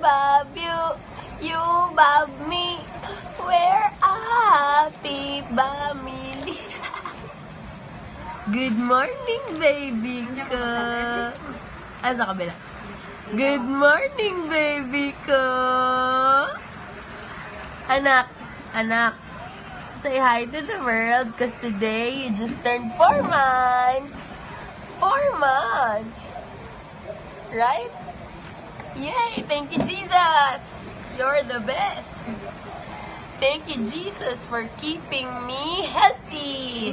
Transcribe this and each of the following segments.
love you. You love me. We're a happy family. Good morning, baby ko. Ah, sa kabila. Good morning, baby ko. Anak, anak, say hi to the world because today you just turned four months. Four months. Right? Yay! Thank you, Jesus! You're the best. Thank you, Jesus, for keeping me healthy.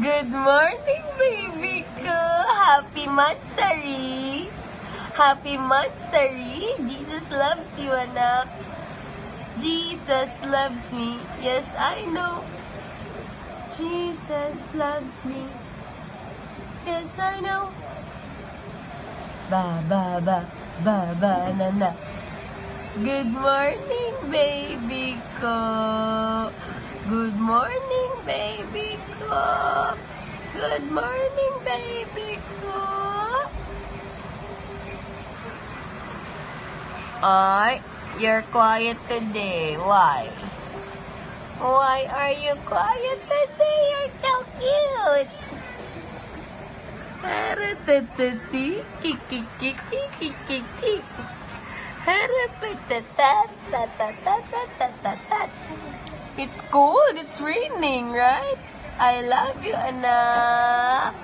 Good morning, baby ko. Happy Mansari. Happy Mansari. Jesus loves you, anak. Jesus loves me. Yes, I know. Jesus loves me. Yes, I know. Ba, ba, ba, ba, ba, na, na. Good morning, baby ko. Good morning, baby ko. Good morning, baby ko. Ay, you're quiet today. Why? Why are you quiet today? You're so cute. It's cold. It's raining, right? I love you, anak.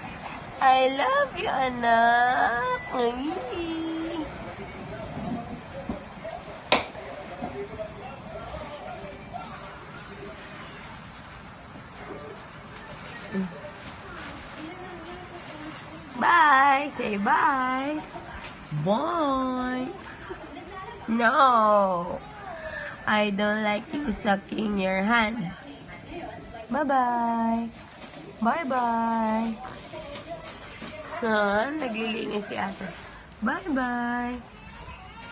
I love you, anak. Bye. Say bye. Bye. No. I don't like you sucking your hand. Bye-bye. Bye-bye. Ah, naglilinis si ate. Bye-bye.